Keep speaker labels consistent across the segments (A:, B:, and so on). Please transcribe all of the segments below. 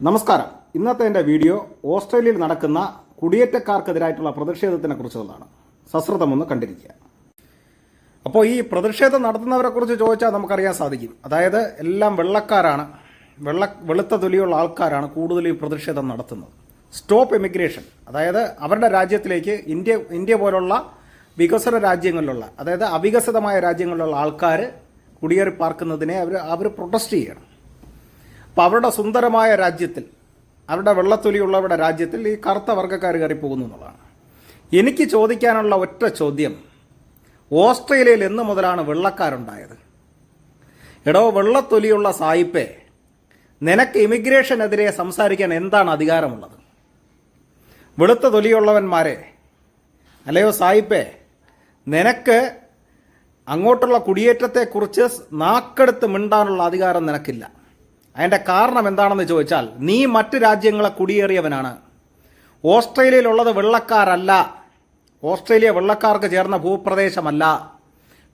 A: നമസ്കാരം. ഇന്നത്തെ എന്റെ വീഡിയോ ഓസ്ട്രേലിയയിൽ നടക്കുന്ന കുടിയേറ്റക്കാർക്കെതിരായിട്ടുള്ള പ്രതിഷേധത്തിനെ കുറിച്ചുള്ളതാണ്. സശ്രദ്ധം ഒന്ന് കണ്ടിരിക്കുക. അപ്പോൾ ഈ പ്രതിഷേധം നടത്തുന്നവരെ കുറിച്ച് ചോദിച്ചാൽ നമുക്കറിയാൻ സാധിക്കും. അതായത് എല്ലാം വെള്ളക്കാരാണ് വെള്ള വെളുത്ത തൊലിയുള്ള ആൾക്കാരാണ് കൂടുതൽ ഈ പ്രതിഷേധം നടത്തുന്നത്. സ്റ്റോപ്പ് എമിഗ്രേഷൻ അതായത് അവരുടെ രാജ്യത്തിലേക്ക് ഇന്ത്യ ഇന്ത്യ പോലുള്ള വികസന രാജ്യങ്ങളിലുള്ള അതായത് അവികസിതമായ രാജ്യങ്ങളിലുള്ള ആൾക്കാർ കുടിയേറി പാർക്കുന്നതിനെ അവർ അവർ പ്രൊട്ടസ്റ്റ് ചെയ്യണം. അപ്പോൾ അവരുടെ സുന്ദരമായ രാജ്യത്തിൽ അവരുടെ വെള്ളത്തൊലിയുള്ളവരുടെ രാജ്യത്തിൽ ഈ കറുത്ത വർഗക്കാർ കയറിപ്പോകുന്നു എന്നുള്ളതാണ്. എനിക്ക് ചോദിക്കാനുള്ള ഒറ്റ ചോദ്യം ഓസ്ട്രേലിയയിൽ എന്ന് മുതലാണ് വെള്ളക്കാരുണ്ടായത്? എടോ വെള്ളത്തൊലിയുള്ള സായിപ്പേ നിനക്ക് ഇമിഗ്രേഷനെതിരെ സംസാരിക്കാൻ എന്താണ് അധികാരമുള്ളത്? വെളുത്ത തൊലിയുള്ളവന്മാരെ അല്ലയോ സായിപ്പേ നിനക്ക് അങ്ങോട്ടുള്ള കുടിയേറ്റത്തെക്കുറിച്ച് നാക്കെടുത്ത് മിണ്ടാനുള്ള അധികാരം നിനക്കില്ല. അതിന്റെ കാരണം എന്താണെന്ന് ചോദിച്ചാൽ നീ മറ്റ് രാജ്യങ്ങളെ കുടിയേറിയവനാണ്. ഓസ്ട്രേലിയയിലുള്ളത് വെള്ളക്കാരല്ല. ഓസ്ട്രേലിയ വെള്ളക്കാർക്ക് ചേർന്ന ഭൂപ്രദേശമല്ല.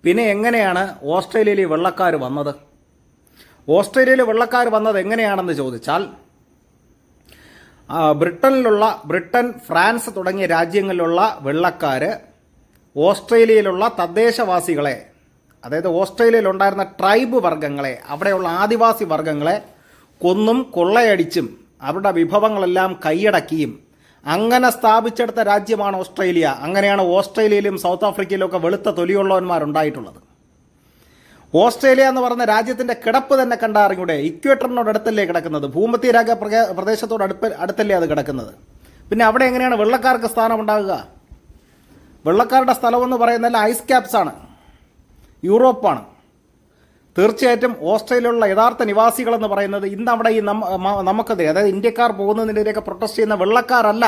A: പിന്നെ എങ്ങനെയാണ് ഓസ്ട്രേലിയയിൽ വെള്ളക്കാർ വന്നത്? ഓസ്ട്രേലിയയിൽ വെള്ളക്കാർ വന്നത് എങ്ങനെയാണെന്ന് ചോദിച്ചാൽ ബ്രിട്ടനിലുള്ള ബ്രിട്ടൻ ഫ്രാൻസ് തുടങ്ങിയ രാജ്യങ്ങളിലുള്ള വെള്ളക്കാർ ഓസ്ട്രേലിയയിലുള്ള തദ്ദേശവാസികളെ അതായത് ഓസ്ട്രേലിയയിൽ ഉണ്ടായിരുന്ന ട്രൈബ് വർഗങ്ങളെ അവിടെയുള്ള ആദിവാസി വർഗങ്ങളെ കൊന്നും കൊള്ളയടിച്ചും അവരുടെ വിഭവങ്ങളെല്ലാം കൈയടക്കിയും അങ്ങനെ സ്ഥാപിച്ചെടുത്ത രാജ്യമാണ് ഓസ്ട്രേലിയ. അങ്ങനെയാണ് ഓസ്ട്രേലിയയിലും സൗത്ത് ആഫ്രിക്കയിലും ഒക്കെ വെളുത്ത തൊലിയുള്ളവന്മാരുണ്ടായിട്ടുള്ളത്. ഓസ്ട്രേലിയ എന്ന് പറഞ്ഞ രാജ്യത്തിന്റെ കിടപ്പ് തന്നെ കണ്ടറിഞ്ഞൂടെ ഇക്വേറ്ററിനോട് അടുത്തല്ലേ കിടക്കുന്നത് പ്രക- പ്രദേശത്തോട് അടുപ്പ് അടുത്തല്ലേ അത് കിടക്കുന്നത്. പിന്നെ അവിടെ എങ്ങനെയാണ് വെള്ളക്കാർക്ക് സ്ഥാനം ഉണ്ടാകുക വെള്ളക്കാരുടെ സ്ഥലമെന്ന് പറയുന്നത് ഐസ് ക്യാപ്സ് ആണ് യൂറോപ്പാണ്. തീർച്ചയായിട്ടും ഓസ്ട്രേലിയയിലുള്ള യഥാർത്ഥ നിവാസികളെന്ന് പറയുന്നത് ഇന്ന് അവിടെ ഈ നമുക്കെതിരെ അതായത് ഇന്ത്യക്കാർ പോകുന്നതിനെതിരെയൊക്കെ പ്രൊട്ടസ്റ്റ് ചെയ്യുന്ന വെള്ളക്കാരല്ല.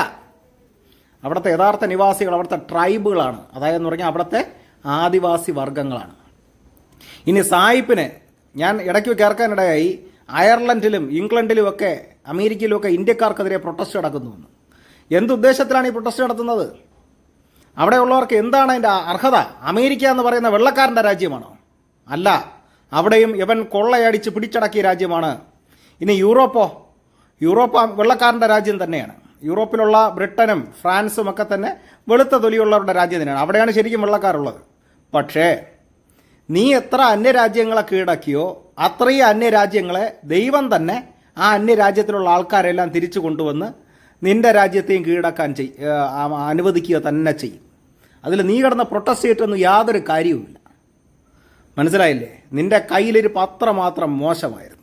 A: അവിടുത്തെ യഥാർത്ഥ നിവാസികൾ അവിടുത്തെ ട്രൈബുകളാണ്. അതായത് എന്ന് പറഞ്ഞാൽ അവിടുത്തെ ആദിവാസി വർഗങ്ങളാണ് ഇനി സായിപ്പിന് ഞാൻ ഇടയ്ക്ക് കേൾക്കാനിടയായി അയർലൻഡിലും ഇംഗ്ലണ്ടിലും ഒക്കെ അമേരിക്കയിലും ഇന്ത്യക്കാർക്കെതിരെ പ്രൊട്ടസ്റ്റ് നടക്കുന്നുവെന്ന് എന്തുദ്ദേശത്തിലാണ് ഈ പ്രൊട്ടസ്റ്റ് നടത്തുന്നത്? അവിടെയുള്ളവർക്ക് എന്താണ് അതിന്റെ അർഹത? അമേരിക്ക എന്ന് പറയുന്ന വെള്ളക്കാരന്റെ രാജ്യമാണോ? അല്ല. അവിടെയും ഇവൻ കൊള്ളയടിച്ച് പിടിച്ചടക്കിയ രാജ്യമാണ്. ഇനി യൂറോപ്പോ? യൂറോപ്പ് വെള്ളക്കാരന്റെ രാജ്യം തന്നെയാണ്. യൂറോപ്പിലുള്ള ബ്രിട്ടനും ഫ്രാൻസും ഒക്കെ തന്നെ വെളുത്ത തൊലിയുള്ളവരുടെ രാജ്യം തന്നെയാണ്. അവിടെയാണ് ശരിക്കും വെള്ളക്കാരുള്ളത്. പക്ഷേ നീ എത്ര അന്യരാജ്യങ്ങളെ കീഴടക്കിയോ അത്രയും അന്യരാജ്യങ്ങളെ ദൈവം തന്നെ ആ അന്യരാജ്യത്തിലുള്ള ആൾക്കാരെല്ലാം തിരിച്ചു കൊണ്ടുവന്ന് നിന്റെ രാജ്യത്തെയും കീഴടക്കാൻ ചെയ് അനുവദിക്കുക തന്നെ ചെയ്യും. അതിൽ നീ കിടന്ന പ്രൊട്ടസ്റ്റ് ചെയ്തിട്ടൊന്നും യാതൊരു കാര്യവുമില്ല. മനസ്സിലായില്ലേ? നിന്റെ കയ്യിലൊരു പത്രം മാത്രം മോശമായിരുന്നു.